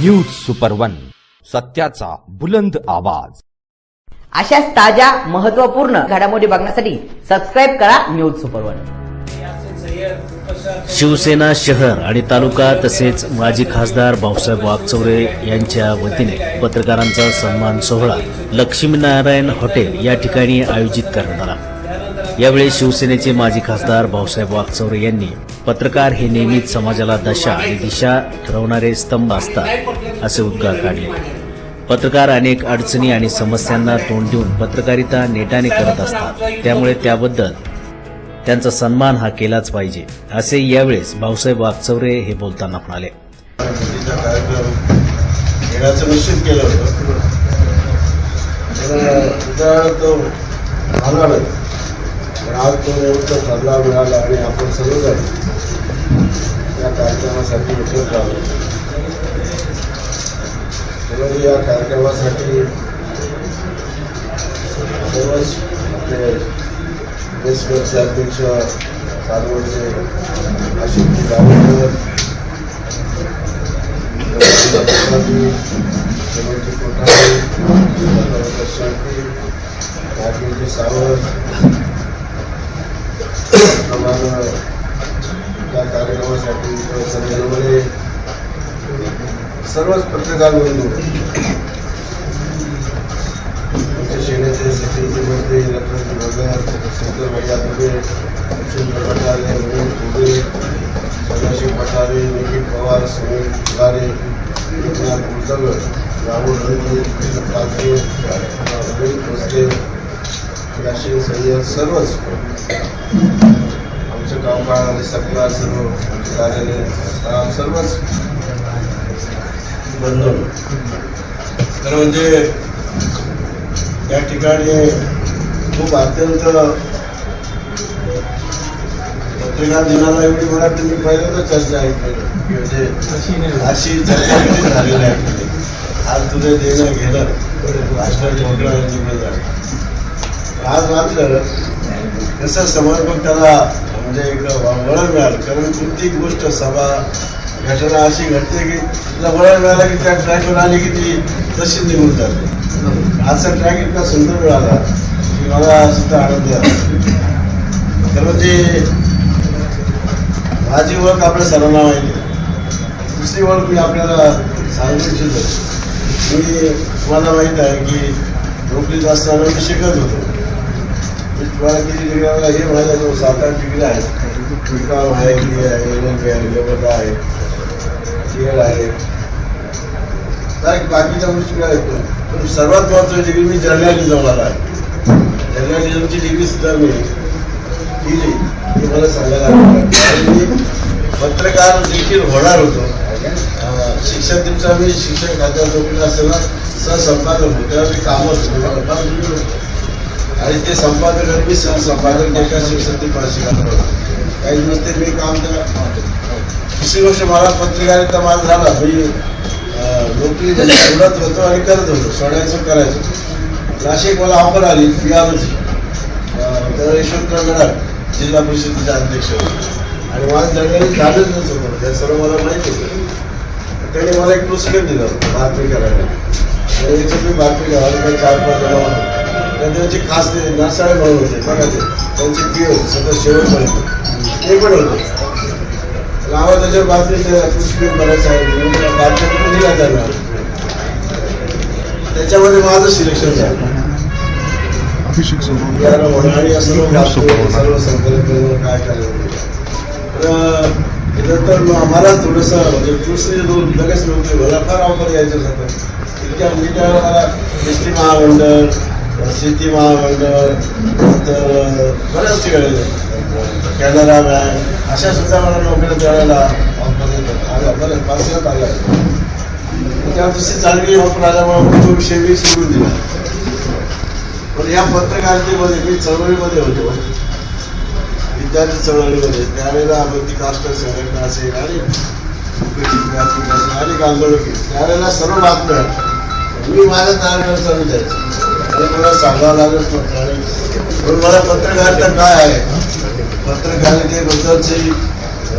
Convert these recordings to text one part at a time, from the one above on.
News super one सत्याचा बुलंद आवाज. अशाच ताज्या महत्त्वपूर्ण घडामोडी बघण्यासाठी सबस्क्राईब करा न्यूज सुपर वन शिवसेना शहर आणि तालुका तसेच माजी खासदार भाऊसाहेब वागचौरे यांच्या वतीने पत्रकारांचा सन्मान सोहळा लक्ष्मीनारायण हॉटेल या ठिकाणी आयोजित करण्यात आला. यावेळी शिवसेनेचे माजी खासदार भाऊसाहेब वागचौरे यांनी पत्रकार हे नेहमीच समाजाला दशा आणि दिशा ठरवणारे स्तंभ असतात असे उद्गार काढले. पत्रकार अनेक अडचणी आणि समस्यांना तोंड देऊन पत्रकारिता नेटाने करत असतात. त्यामुळे त्याबद्दल त्यांचा सन्मान हा केलाच पाहिजे असे यावेळेस भाऊसाहेब वागचौरे हे बोलताना म्हणाले. घेण्याचं निश्चित केलं होतं. तिचा तो झाला नाही पण आज तो निवृत्त ठरला मिळाला आणि आपण सर्वजण या कार्यक्रमासाठी एकत्र आलो म्हणून या कार्यक्रमासाठी सर्वच आपले देशभरचे अध्यक्ष सालवडचे आशिष जावडेकर राजनीती सावंत आम्हाला त्या कार्यक्रमासाठी संदर्भने सर्वच पत्रकार बंधू आमच्या रवींद्र दुबे सदाशिव पठारे निखिल पवार सुनील फुलारे एकनाथ कुलकर्णी राहुल रणजीत आमचं गावपाळ आणि सकला सर्व कार्यालय सर्वच. बंधू. तर म्हणजे या ठिकाणी खूप अत्यंत पत्रिका दिनाला एवढी मला तुम्ही पहिल्यांदा चर्चा ऐकली. म्हणजे अशी चर्चा झालेली आहे आज तुझे देणं घेणं मोठं झालं आज मात्र कसं समर्पक त्याला म्हणजे एक वळण मिळालं. कारण प्रत्येक गोष्ट सभा घटना अशी घडते की तिला वळण मिळालं की त्या ट्रॅकवर आली की ती तशी निघून जाते. आजचा ट्रॅक इतका सुंदर मिळाला की मला सुद्धा आनंद झाला. तर म्हणजे माझी ओळख आपल्या सर्वांना माहिती दुसरी ओळख मी आपल्याला सांगू इच्छितो. मी तुम्हाला माहीत आहे की नोकरीत असताना मी शिकत होतो. तुम्हाला किती डिग्री मला हे म्हणायला आहे सात आठ डिग्री आहे पिकाव आहे. की आहे एल आहे लेबल आहे केळ आहे बाकीच्या गोष्टी काय येतो पण सर्वात महत्वाची डिग्री मी जर्नॅलिझमला आहे जर्नॅलिझमची डिग्री सुद्धा मी दिली. हे मला सांगायला आवडेल. मी पत्रकार देखील होणार होतो अं, शिक्षण दिवसा मी शिक्षण खात्यात नोकरी असताना सहसंपादक होतो. त्यावेळी मी कामच होतो. आणि ते संपादक आणि मी संपादक एका शिक्षण शिकायला काही दिवस ते मी काम त्या दुसरी गोष्ट मला पत्रकारिता माझा झाला. मी नोकरी सोडत होतो आणि करत होतो सोडायचं करायचं. नाशिक मला ऑफर आली पी आरची तर यशवंतराव गडाख जिल्हा परिषदेचे अध्यक्ष होते. आणि माझं जर्नलिस्ट झालंच नव्हतं त्या सर्व मला माहिती होतं. त्यांनी मला एक पुस्तक दिलं बातमी करायला याच्यात मी बातमी घ्यावा काही चार पाच जण त्यांची खास ते नासाळे म्हणून होते बघा ते. त्यांचे पी होते सतत शेवटपर्यंत ते पण होते. गावात त्याच्यावर बातमी पुष्कळ बऱ्याच आहे बातम्या दिल्या त्यांना? त्याच्यामध्ये माझं सिलेक्शन झालं. याला होणारी या सर्व करून काय तर मग मला थोडंसं म्हणजे दुसरे दोन लगेच नव्हते मला फार ऑफर यायचं होतं. इतक्या म्हणजे त्यावेळेला मला एस टी महामंडळ शेती महामंडळ नंतर बऱ्याच ठिकाणी कॅनरा बँक अशा सुद्धा मला नोकऱ्या द्यायला आल्या बरं पाचव्यात आल्या त्या दिवशी चांगली ऑफर आल्यामुळे तो विषय मी सोडून दिला. पण या पत्रकारितेमध्ये मी चळवळीमध्ये होतो. विद्यार्थी चळवळीमध्ये. त्यावेळेला मग ती कास्टर संघटना असेल आणि उपयोजित व्यासपीठ अनेक आंदोलन केली. त्यावेळेला सर्व बातम्या. मी माझ्या तारखेवर चालू द्यायचं. आणि मला सांगावं लागत नव्हतं पण मला पत्रकारिता काय आहे? पत्रकारितेबद्दलची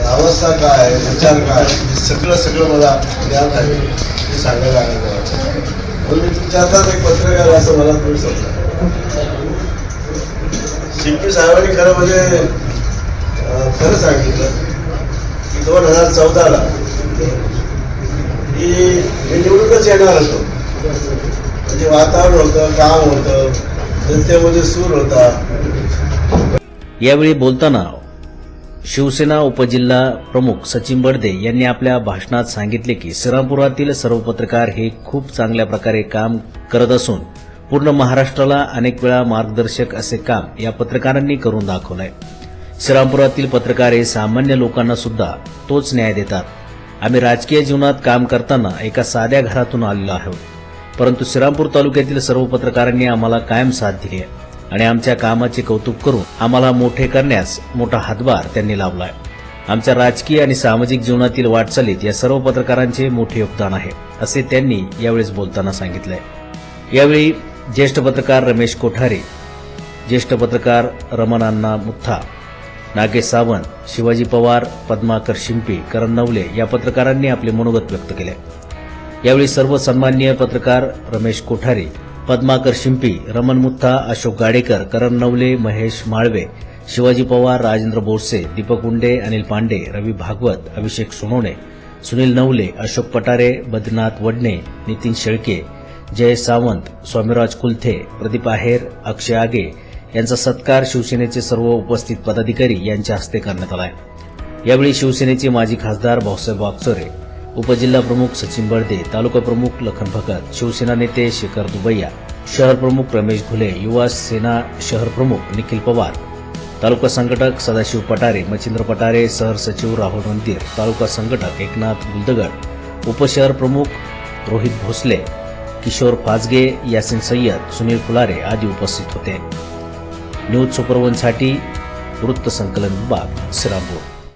अवस्था काय आहे? विचार काय हे सगळं सगळं मला ज्ञान आहे. ते सांगायला आनंद म्हणून मी तुमच्या हातात एक पत्रकार असं मला तुम्ही समजा शिंपी साहेबांनी खरं म्हणजे खरं सांगितलं की दोन हजार चौदाला की मी निवडूनच येणार होतो म्हणजे वातावरण होतं काम होतं जनतेमध्ये सूर होता. यावेळी बोलताना शिवसेना उपजिल्हा प्रमुख सचिन बडदे यांनी आपल्या भाषणात सांगितले की श्रीरामपुरातील सर्व पत्रकार हे खूप चांगल्या प्रकारे काम करत असून पूर्ण महाराष्ट्राला अनेक वेळा मार्गदर्शक असे काम या पत्रकारांनी करून दाखवलंय. श्रीरामपुरातील पत्रकार हे सामान्य लोकांना सुद्धा तोच न्याय देतात. आम्ही राजकीय जीवनात काम करताना एका साध्या घरातून आलेलो आहोत. परंतु श्रीरामपूर तालुक्यातील सर्व पत्रकारांनी आम्हाला कायम साथ दिली आहे. आणि आमच्या कामाचे कौतुक करून आम्हाला मोठे करण्यास मोठा हातभार त्यांनी लावलाय. आमच्या राजकीय आणि सामाजिक जीवनातील वाटचालीत या सर्व पत्रकारांचे मोठे योगदान आहे असे त्यांनी यावेळेस बोलताना सांगितलंय. यावेळी ज्येष्ठ पत्रकार रमेश कोठारे ज्येष्ठ पत्रकार रमणांना मुथा नागेश सावंत शिवाजी पवार पद्माकर शिंपी करण नवले या पत्रकारांनी आपले मनोगत व्यक्त केले यावेळी सर्व सन्माननीय पत्रकार रमेश कोठारे पद्माकर शिंपी रमण मुत्था अशोक गाडेकर करण नवले महेश माळवे शिवाजी पवार राजेंद्र बोरसे दीपक उंडे अनिल पांडे रवी भागवत अभिषेक सोनवणे सुनील नवले अशोक पटारे बद्रीनाथ वडणे नितीन शेळके जय सावंत स्वामीराज कुलथे प्रदीप आहेर अक्षय आगे यांचा सत्कार शिवसेनेचे सर्व उपस्थित पदाधिकारी यांच्या हस्ते करण्यात आला आहे यावेळी शिवसेनेचे माजी खासदार भाऊसाहेब वागचोरे उपजिल्हा प्रमुख सचिन बळदे तालुका प्रमुख लखन भगत शिवसेना नेते शेखर दुबैया शहर प्रमुख रमेश घुले युवा सेना शहर प्रमुख निखिल पवार तालुका संघटक सदाशिव पटारे मच्छिंद्र पटारे सहर सचिव राहुल रणधीर तालुका संघटक एकनाथ गुलदगड उपशहर प्रमुख रोहित भोसले किशोर फाजगे यासिन सय्यद सुनील फुलारे आदी उपस्थित होते. न्यूज सुपरवनसाठी वृत्त संकलन विभाग श्रीरामपूर.